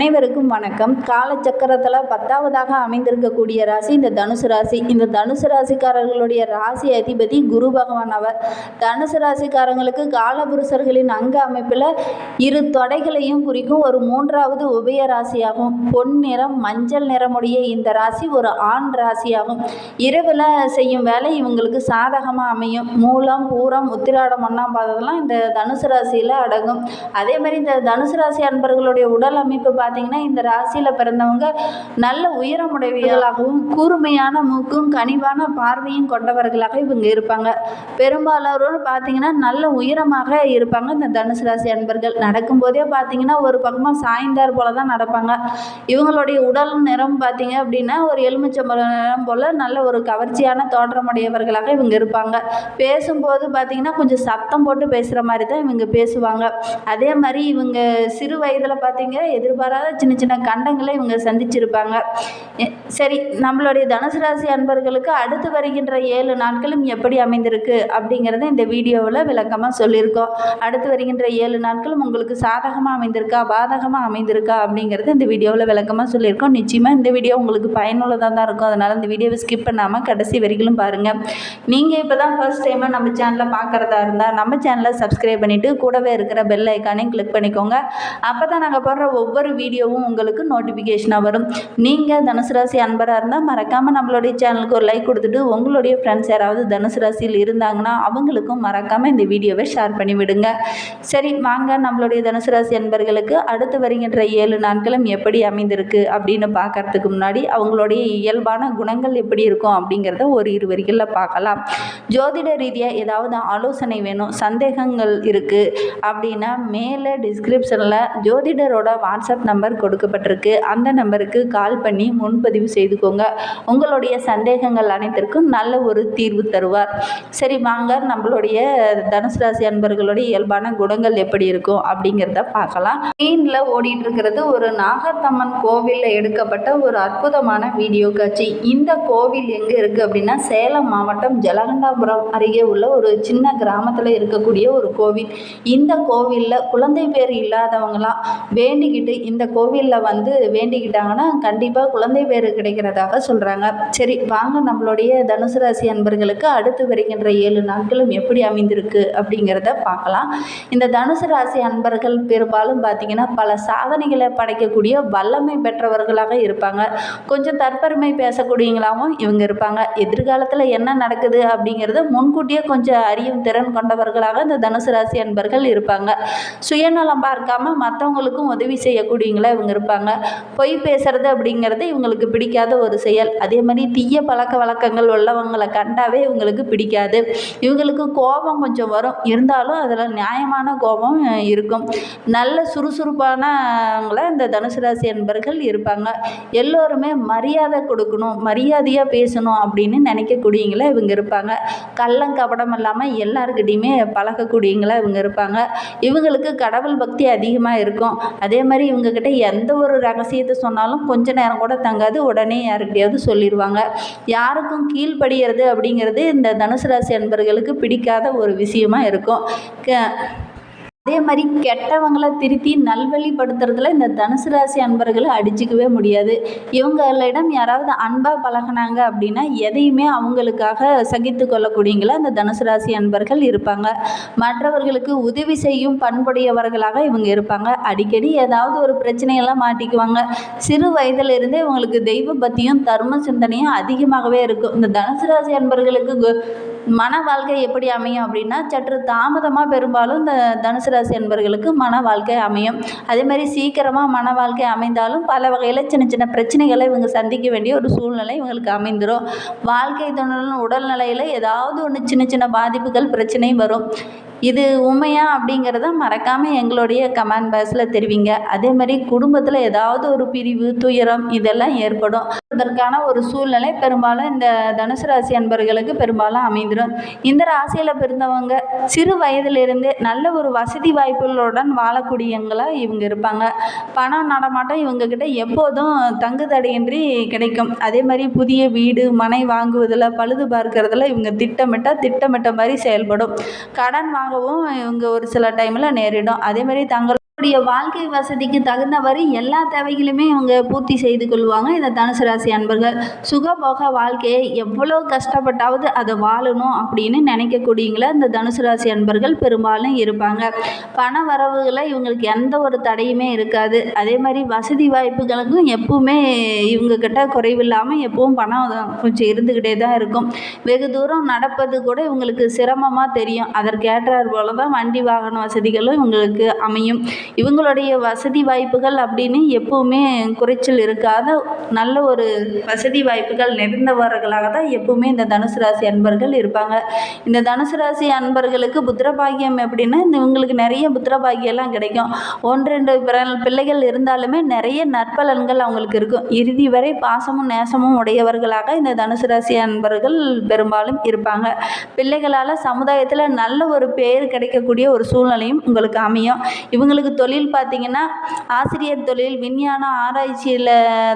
அனைவருக்கும் வணக்கம். காலச்சக்கரத்தில் பத்தாவதாக அமைந்திருக்கக்கூடிய ராசி இந்த தனுசு ராசி. இந்த தனுசு ராசிக்காரர்களுடைய ராசி அதிபதி குரு பகவான் அவர். தனுசு ராசிக்காரங்களுக்கு காலபுருஷர்களின் அங்க அமைப்பில் இரு தொடைகளையும் குறிக்கும் ஒரு மூன்றாவது உபய ராசியாகும். பொன் நிறம் மஞ்சள் நிறமுடைய இந்த ராசி ஒரு ஆண் ராசியாகும். இரவில் செய்யும் வேலை இவங்களுக்கு சாதகமாக அமையும். மூலம் பூரம் உத்திராடம் ஒன்றாம் பாதம்லாம் இந்த தனுசு ராசியில் அடங்கும். அதே மாதிரி இந்த தனுசு ராசி அன்பர்களுடைய உடல் அமைப்பு பார்த்தீங்கன்னா இந்த ராசியில் பிறந்தவங்க நல்ல உயரமுடையவர்களாகவும் கூர்மையான மூக்கும் கனிவான பார்வையும் கொண்டவர்களாக இவங்க இருப்பாங்க. பெரும்பாலானோர் பார்த்தீங்கன்னா நல்ல உயரமாக இருப்பாங்க. இந்த தனுசு ராசி அன்பர்கள் நடக்கும்போதே பார்த்தீங்கன்னா ஒரு பக்கமாக சாய்ந்தார் போல தான் நடப்பாங்க. இவங்களுடைய உடல் நிறம் பார்த்தீங்க அப்படின்னா ஒரு எலுமிச்சம்பழ நிறம் போல் நல்ல ஒரு கவர்ச்சியான தோற்றமுடையவர்களாக இவங்க இருப்பாங்க. பேசும்போது பார்த்தீங்கன்னா கொஞ்சம் சத்தம் போட்டு பேசுகிற மாதிரி தான் இவங்க பேசுவாங்க. அதே மாதிரி இவங்க சிறு வயதில் பார்த்தீங்க எதிர்பாராத சின்ன சின்ன கண்டங்களை இவங்க சந்திச்சிருப்பாங்க. சரி நம்மளுடைய தனுசு ராசி அன்பர்களுக்கு அடுத்து வருகின்ற ஏழு நாட்களும் எப்படி அமைந்திருக்கு அப்படிங்கிறத இந்த வீடியோவில் விளக்கமாக சொல்லியிருக்கோம். அடுத்து வருகின்ற ஏழு நாட்களும் உங்களுக்கு சாதகமாக அமைந்திருக்கா பாதகமாக அமைந்திருக்கா அப்படிங்கிறத இந்த வீடியோவில் விளக்கமாக சொல்லியிருக்கோம். நிச்சயமாக இந்த வீடியோ உங்களுக்கு பயனுள்ளதாக தான் இருக்கும். அதனால் இந்த வீடியோவை ஸ்கிப் பண்ணாமல் கடைசி வரைக்கும் பாருங்கள் நீங்கள் இப்போ தான் ஃபர்ஸ்ட் டைமாக நம்ம சேனலை பார்க்குறதா இருந்தால் நம்ம சேனலை சப்ஸ்கிரைப் பண்ணிவிட்டு கூடவே இருக்கிற பெல் ஐக்கானையும் கிளிக் பண்ணிக்கோங்க. அப்போ தான் நாங்கள் போடுற ஒவ்வொரு வீடியோவும் உங்களுக்கு நோட்டிஃபிகேஷனாக வரும். நீங்கள் தனுசு ராசி அன்பராக இருந்தால் மறக்காமல் நம்மளுடைய சேனலுக்கு ஒரு லைக் கொடுத்துட்டு உங்களுடைய ஃப்ரெண்ட்ஸ் யாராவது தனுசு ராசியில் இருந்தாங்கன்னா அவங்களுக்கும் மறக்காமல் இந்த வீடியோவை ஷேர் பண்ணி விடுங்க. சரி வாங்க நம்மளுடைய தனுசு ராசி அன்பர்களுக்கு அடுத்து வருகின்ற ஏழு நாட்களும் எப்படி அமைந்திருக்கு அப்படின்னு பார்க்கறதுக்கு முன்னாடி அவங்களுடைய இயல்பான குணங்கள் எப்படி இருக்கும் அப்படிங்கிறத ஒரு இரு வரிகளில் பார்க்கலாம். ஜோதிட ரீதியாக ஏதாவது ஆலோசனை வேணும் சந்தேகங்கள் இருக்குது அப்படின்னா மேலே டிஸ்கிரிப்ஷனில் ஜோதிடரோட வாட்ஸ்அப் நம்பர் கொடுக்கப்பட்டிருக்கு. அந்த நம்பருக்கு கால் பண்ணி முன்பதிவு செய்துக்கோங்க. உங்களுடைய சந்தேகங்கள் அனைத்திற்கும் நல்ல ஒரு தீர்வு தருவார். சரி வாங்க. நம்மளுடைய தனுசு ராசி அன்பர்களுடைய இயல்பான குணங்கள் எப்படி இருக்கும் அப்படிங்கிறத பார்க்கலாம். மீனில் ஓடிட்டு இருக்கிறது ஒரு நாகத்தம்மன் கோவிலில் எடுக்கப்பட்ட ஒரு அற்புதமான வீடியோ காட்சி. இந்த கோவில் எங்கே இருக்குது அப்படின்னா சேலம் மாவட்டம் ஜலகண்டாபுரம் அருகே உள்ள ஒரு சின்ன கிராமத்தில் இருக்கக்கூடிய ஒரு கோவில். இந்த கோவிலில் குழந்தை பேர் இல்லாதவங்களாம் வேண்டிக்கிட்டு இந்த இந்த கோவிலில் வந்து வேண்டிக்கிட்டாங்கன்னா கண்டிப்பாக குழந்தை பேர் கிடைக்கிறதாக சொல்கிறாங்க சரி வாங்க நம்மளுடைய தனுசு ராசி அன்பர்களுக்கு அடுத்து வருகின்ற ஏழு நாட்களும் எப்படி அமைந்திருக்கு அப்படிங்கிறத பார்க்கலாம். இந்த தனுசு ராசி அன்பர்கள் பெரும்பாலும் பார்த்தீங்கன்னா பல சாதனைகளை படைக்கக்கூடிய வல்லமை பெற்றவர்களாக இருப்பாங்க. கொஞ்சம் தற்பெருமை பேசக்கூடியவங்களாகவும் இவங்க இருப்பாங்க. எதிர்காலத்தில் என்ன நடக்குது அப்படிங்கிறத முன்கூட்டியே கொஞ்சம் அறியும் திறன் கொண்டவர்களாக இந்த தனுசு ராசி அன்பர்கள் இருப்பாங்க. சுயநலம் பார்க்காம மற்றவங்களுக்கும் உதவி செய்யக்கூடிய செய்யக்கூடியவங்களா இவங்க இருப்பாங்க. பொய் பேசுறது அப்படிங்கிறது இவங்களுக்கு பிடிக்காத ஒரு செயல். அதே மாதிரி தீய பழக்க வழக்கங்கள் உள்ளவங்களை கண்டாவே இவங்களுக்கு பிடிக்காது. இவங்களுக்கு கோபம் கொஞ்சம் வரும். இருந்தாலும் அதில் நியாயமான கோபம் இருக்கும். நல்ல சுறுசுறுப்பானவங்கள இந்த தனுசு ராசி என்பர்கள் இருப்பாங்க. எல்லோருமே மரியாதை கொடுக்கணும் மரியாதையாக பேசணும் அப்படின்னு நினைக்கக்கூடியவங்கள இவங்க இருப்பாங்க. கள்ளம் கபடம் இல்லாமல் எல்லாருக்கிட்டையுமே பழகக்கூடியவங்களா இவங்க இருப்பாங்க. இவங்களுக்கு கடவுள் பக்தி அதிகமாக இருக்கும். அதே மாதிரி இவங்க இவங்கக்கிட்ட எந்த ஒரு ரகசியத்தை சொன்னாலும் கொஞ்ச நேரம் கூட தங்காது. உடனே யாருக்கிட்டையாவது சொல்லிடுவாங்க யாருக்கும் கீழ்ப்படிகிறது அப்படிங்கிறது இந்த தனுசு ராசி அன்பர்களுக்கு பிடிக்காத ஒரு விஷயமா இருக்கும். க- அதே மாதிரி கெட்டவங்களை திருத்தி நல்வழிப்படுத்துறதுல இந்த தனுசு ராசி அன்பர்களை அடிச்சுக்கவே முடியாது. இவங்களிடம் யாராவது அன்பாக பழகுனாங்க அப்படின்னா எதையுமே அவங்களுக்காக சகித்து கொள்ளக்கூடியங்களா இந்த தனுசு ராசி அன்பர்கள் இருப்பாங்க. மற்றவர்களுக்கு உதவி செய்யும் பண்புடையவர்களாக இவங்க இருப்பாங்க. அடிக்கடி ஏதாவது ஒரு பிரச்சனையெல்லாம் மாட்டிக்குவாங்க. சிறு வயதிலிருந்தே இவங்களுக்கு தெய்வ பக்தியும் தர்ம சிந்தனையும் அதிகமாகவே இருக்கும். இந்த தனுசு ராசி அன்பர்களுக்கு கு- மன வாழ்க்கை எப்படி அமையும் அப்படின்னா சற்று தாமதமாக பெரும்பாலும் இந்த தனுசு ராசி அன்பர்களுக்கு மன வாழ்க்கை அமையும். அதே மாதிரி சீக்கிரமாக மன வாழ்க்கை அமைந்தாலும் பல வகையில் சின்ன சின்ன பிரச்சனைகளை இவங்க சந்திக்க வேண்டிய ஒரு சூழ்நிலை இவங்களுக்கு அமைந்துடும் வாழ்க்கை துணையின் உடல்நிலையில் ஏதாவது ஒன்று சின்ன சின்ன பாதிப்புகள் பிரச்சனை வரும். இது உண்மையா அப்படிங்கிறத மறக்காமல் எங்களுடைய கமெண்ட் பாக்ஸில் தெரிவிங்க. அதே மாதிரி குடும்பத்தில் ஏதாவது ஒரு பிரிவு துயரம் இதெல்லாம் ஏற்படும். அதற்கான ஒரு சூழ்நிலை பெரும்பாலும் இந்த தனுசு ராசி அன்பர்களுக்கு பெரும்பாலும் அமைந்துடும் இந்த ராசியில் பிறந்தவங்க சிறு வயதிலிருந்து நல்ல ஒரு வசதி வாய்ப்புகளுடன் வாழக்கூடியவங்களாக இவங்க இருப்பாங்க. பணம் நடமாட்டம் இவங்கக்கிட்ட எப்போதும் தங்குதடையின்றி கிடைக்கும். அதே மாதிரி புதிய வீடு மனை வாங்குவதில் பழுது பார்க்கறதுல இவங்க திட்டமிட்டால் திட்டமிட்ட மாதிரி செயல்படும். கடன் தாங்கவும் இவங்க ஒரு சில டைமில் நேரிடும். அதே மாதிரி தங்கள் உங்களுடைய வாழ்க்கை வசதிக்கு தகுந்தவரை எல்லா தேவைகளுமே இவங்க பூர்த்தி செய்து கொள்வாங்க. இந்த தனுசு ராசி அன்பர்கள் சுகபோக வாழ்க்கையை எவ்வளோ கஷ்டப்பட்டாவது அதை வாழணும் அப்படின்னு நினைக்கக்கூடியவங்கள இந்த தனுசு ராசி அன்பர்கள் பெரும்பாலும் இருப்பாங்க. பண வரவுகளை இவங்களுக்கு எந்த ஒரு தடையுமே இருக்காது. அதே மாதிரி வசதி வாய்ப்புகளுக்கும் எப்பவுமே இவங்க கிட்ட குறைவில்லாமல் எப்பவும் பணம் கொஞ்சம் இருந்துக்கிட்டே தான் இருக்கும். வெகு தூரம் நடப்பது கூட இவங்களுக்கு சிரமமாக தெரியும். அதற்கேற்றார் போல தான் வண்டி வாகன வசதிகளும் இவங்களுக்கு அமையும். இவங்களுடைய வசதி வாய்ப்புகள் அப்படின்னு எப்பவுமே குறைச்சல் இருக்காத நல்ல ஒரு வசதி வாய்ப்புகள் நிறைந்தவர்களாக தான் எப்பவுமே இந்த தனுசு ராசி அன்பர்கள் இருப்பாங்க. இந்த தனுசு ராசி அன்பர்களுக்கு புத்திரபாகியம் எப்படின்னா இந்த இவங்களுக்கு நிறைய புத்திரபாகியெல்லாம் கிடைக்கும். ஒன்று ரெண்டு பிற- பிள்ளைகள் இருந்தாலுமே நிறைய நற்பலன்கள் அவங்களுக்கு இருக்கும். இறுதி வரை பாசமும் நேசமும் உடையவர்களாக இந்த தனுசு ராசி அன்பர்கள் பெரும்பாலும் இருப்பாங்க. பிள்ளைகளால் சமுதாயத்தில் நல்ல ஒரு பேர் கிடைக்கக்கூடிய ஒரு சூழ்நிலையும் உங்களுக்கு அமையும். இவங்களுக்கு தொழில் பார்த்தீங்கன்னா ஆசிரியர் தொழில் விஞ்ஞானம் ஆராய்ச்சியில்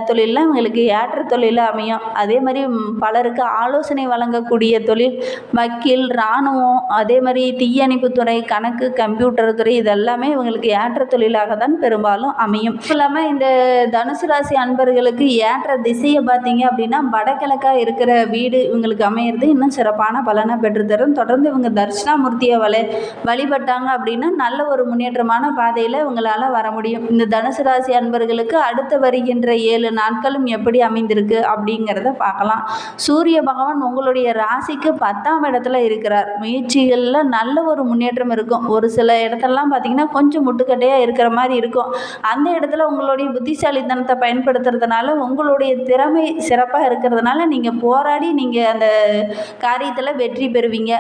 தொழிலில் இவங்களுக்கு ஏற்ற தொழிலாக அமையும். அதே மாதிரி பலருக்கு ஆலோசனை வழங்கக்கூடிய தொழில் வக்கீல் இராணுவம் அதே மாதிரி தீயணைப்புத்துறை கணக்கு கம்ப்யூட்டர் துறை இதெல்லாமே இவங்களுக்கு ஏற்ற தொழிலாக தான் பெரும்பாலும் அமையும். இல்லாமல் இந்த தனுசு ராசி அன்பர்களுக்கு ஏற்ற திசையை பார்த்தீங்க அப்படின்னா வடகிழக்காக இருக்கிற வீடு இவங்களுக்கு அமையிறது இன்னும் சிறப்பான பலனை பெற்றுத்தரும். தொடர்ந்து இவங்க தர்ஷனாமூர்த்தியை வழி வழிபட்டாங்க அப்படின்னா நல்ல ஒரு முன்னேற்றமான பாதையில் உங்களால் வர முடியும். இந்த தனுசு ராசி அன்பர்களுக்கு அடுத்து வருகின்ற ஏழு நாட்களும் எப்படி அமைந்திருக்கு அப்படிங்கிறத பார்க்கலாம். சூரிய பகவான் உங்களுடைய ராசிக்கு பத்தாம் இடத்துல இருக்கிறார். முயற்சிகளில் நல்ல ஒரு முன்னேற்றம் இருக்கும். ஒரு சில இடத்துலலாம் பார்த்தீங்கன்னா கொஞ்சம் முட்டுக்கட்டையாக இருக்கிற மாதிரி இருக்கும். அந்த இடத்துல உங்களுடைய புத்திசாலித்தனத்தை பயன்படுத்துறதுனால உங்களுடைய திறமை சிறப்பாக இருக்கிறதுனால நீங்கள் போராடி நீங்கள் அந்த காரியத்தில் வெற்றி பெறுவீங்க.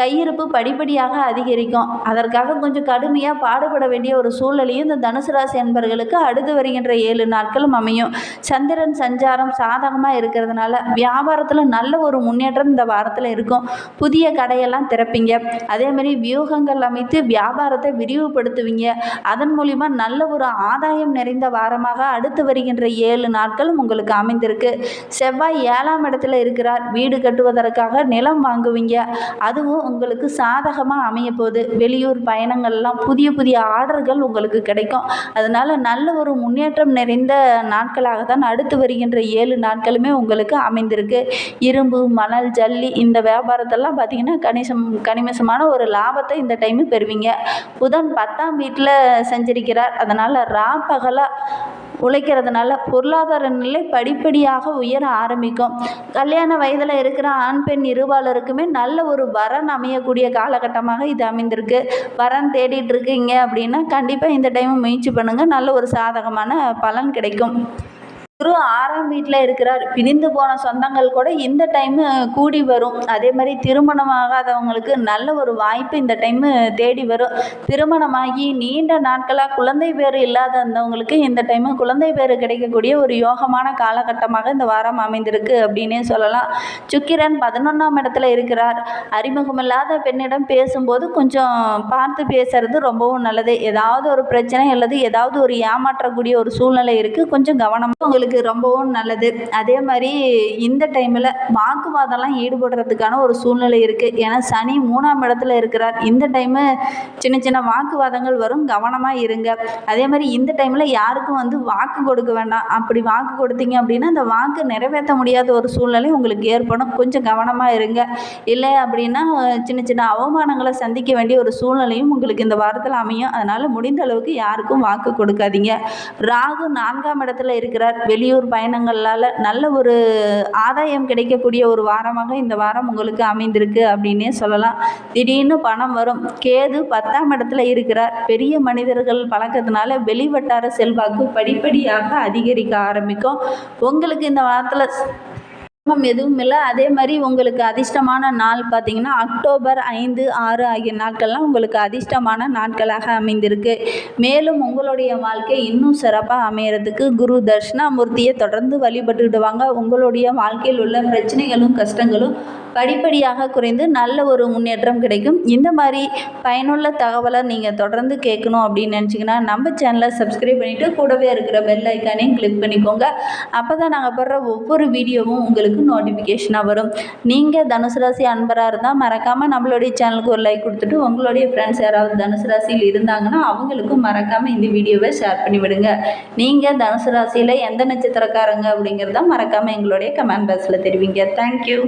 கையிருப்பு படிப்படியாக அதிகரிக்கும். அதற்காக கொஞ்சம் கடுமையாக பாடுபட வேண்டிய ஒரு சூழலையும் இந்த தனுசு ராசி அன்பர்களுக்கு அடுத்து வருகின்ற ஏழு நாட்களும் அமையும். சந்திரன் சஞ்சாரம் சாதகமாக இருக்கிறதுனால வியாபாரத்தில் நல்ல ஒரு முன்னேற்றம் இந்த வாரத்தில் இருக்கும். புதிய கடையெல்லாம் திறப்பீங்க. அதே மாதிரி வியூகங்கள் அமைத்து வியாபாரத்தை விரிவுபடுத்துவீங்க. அதன் மூலிமா நல்ல ஒரு ஆதாயம் நிறைந்த வாரமாக அடுத்து வருகின்ற ஏழு நாட்களும் உங்களுக்கு அமைந்திருக்கு. செவ்வாய் ஏழாம் இடத்துல இருக்கிறார். வீடு கட்டுவதற்காக நிலம் வாங்குவீங்க. அதுவும் உங்களுக்கு சாதகமாக அமைய போகுது வெளியூர் பயணங்கள்லாம் புதிய புதிய ஆர்டர்கள் உங்களுக்கு கிடைக்கும். அதனால நல்ல ஒரு முன்னேற்றம் நிறைந்த நாட்களாக தான் அடுத்து வருகின்ற ஏழு நாட்களுமே உங்களுக்கு அமைந்திருக்கு. இரும்பு மணல் ஜல்லி இந்த வியாபாரத்தெல்லாம் பார்த்தீங்கன்னா கணிசம் கனிமசமான ஒரு லாபத்தை இந்த டைமு பெறுவீங்க. புதன் பத்தாம் வீட்டில் செஞ்சிருக்கிறார். அதனால் ரா உழைக்கிறதுனால பொருளாதார நிலை படிப்படியாக உயர ஆரம்பிக்கும். கல்யாண வயதில் இருக்கிற ஆண் பெண் இருபாலருக்குமே நல்ல ஒரு வரன் அமையக்கூடிய காலகட்டமாக இது அமைந்திருக்கு. வரன் தேடிட்டு இருக்கீங்க அப்படின்னா கண்டிப்பாக இந்த டைம் முயற்சி பண்ணுங்கள் நல்ல ஒரு சாதகமான பலன் கிடைக்கும். குரு ஆறாம் வீட்டில் இருக்கிறார். பிரிந்து போன சொந்தங்கள் கூட இந்த டைமு கூடி வரும். அதே மாதிரி திருமணம் ஆகாதவங்களுக்கு நல்ல ஒரு வாய்ப்பு இந்த டைமு தேடி வரும். திருமணமாகி நீண்ட நாட்களாக குழந்தை பேர் இல்லாத இருந்தவங்களுக்கு இந்த டைமு குழந்தை பேர் கிடைக்கக்கூடிய ஒரு யோகமான காலகட்டமாக இந்த வாரம் அமைந்திருக்கு அப்படின்னே சொல்லலாம். சுக்கிரன் பதினொன்றாம் இடத்துல இருக்கிறார். அறிமுகமில்லாத பெண்ணிடம் பேசும்போது கொஞ்சம் பார்த்து பேசுறது ரொம்பவும் நல்லது. ஏதாவது ஒரு பிரச்சனை அல்லது ஏதாவது ஒரு ஏமாற்றக்கூடிய ஒரு சூழ்நிலை இருக்குது கொஞ்சம் கவனமாக உங்களுக்கு ரொம்பவும் நல்லது. அதே மாதிரி இந்த டைமில் வாக்குவாதம்லாம் ஈடுபடுறதுக்கான ஒரு சூழ்நிலை இருக்குது ஏன்னா சனி மூணாம் இடத்துல இருக்கிறார். இந்த டைமு சின்ன சின்ன வாக்குவாதங்கள் வரும். கவனமாக இருங்க. அதே மாதிரி இந்த டைமில் யாருக்கும் வந்து வாக்கு கொடுக்க வேண்டாம். அப்படி வாக்கு கொடுத்தீங்க அப்படின்னா அந்த வாக்கு நிறைவேற்ற முடியாத ஒரு சூழ்நிலை உங்களுக்கு ஏற்படும். கொஞ்சம் கவனமாக இருங்க. இல்லை அப்படின்னா சின்ன சின்ன அவமானங்களை சந்திக்க வேண்டிய ஒரு சூழ்நிலையும் உங்களுக்கு இந்த வாரத்தில் அமையும். அதனால் முடிந்த அளவுக்கு யாருக்கும் வாக்கு கொடுக்காதீங்க. ராகு நான்காம் இடத்துல இருக்கிறார். வெளியூர் பயணங்களால் நல்ல ஒரு ஆதாயம் கிடைக்கக்கூடிய ஒரு வாரமாக இந்த வாரம் உங்களுக்கு அமைந்திருக்கு அப்படின்னே சொல்லலாம். திடீர்னு பணம் வரும். கேது பத்தாம் இடத்துல இருக்கிறார். பெரிய மனிதர்கள் பழக்கத்தினால வெளிவட்டார செல்வாக்கு படிப்படியாக அதிகரிக்க ஆரம்பிக்கும். உங்களுக்கு இந்த வாரத்தில் சிரமம் எதுவும் இல்லை. அதே மாதிரி உங்களுக்கு அதிர்ஷ்டமான நாள் பார்த்தீங்கன்னா அக்டோபர் ஐந்து ஆறு ஆகிய நாட்கள்லாம் உங்களுக்கு அதிர்ஷ்டமான நாட்களாக அமைந்திருக்கு. மேலும் உங்களுடைய வாழ்க்கை இன்னும் சிறப்பாக அமையறதுக்கு குரு தர்ஷனாமூர்த்தியை தொடர்ந்து வழிபட்டுக்கிட்டு வாங்க உங்களுடைய வாழ்க்கையில் உள்ள பிரச்சனைகளும் கஷ்டங்களும் படிப்படியாக குறைந்து நல்ல ஒரு முன்னேற்றம் கிடைக்கும். இந்த மாதிரி பயனுள்ள தகவலை நீங்கள் தொடர்ந்து கேட்கணும் அப்படின்னு நினச்சிங்கன்னா நம்ம சேனலை சப்ஸ்கிரைப் பண்ணிவிட்டு கூடவே இருக்கிற பெல் ஐக்கானையும் கிளிக் பண்ணிக்கோங்க. அப்போ தான் நாங்கள் போடுற ஒவ்வொரு வீடியோவும் உங்களுக்கு உங்களுக்கு நோட்டிஃபிகேஷனாக வரும். நீங்கள் தனுசு ராசி அன்பராக இருந்தால் மறக்காமல் நம்மளுடைய சேனலுக்கு ஒரு லைக் கொடுத்துட்டு உங்களுடைய ஃப்ரெண்ட்ஸ் யாராவது தனுசு ராசியில் இருந்தாங்கன்னா அவங்களுக்கும் மறக்காமல் இந்த வீடியோவை ஷேர் பண்ணி விடுங்க. நீங்கள் தனுசு ராசியில் எந்த நட்சத்திரக்காரங்க அப்படிங்கிறத மறக்காமல் எங்களுடைய கமெண்ட் பாக்ஸில் தெரிவிங்க. தேங்க்யூ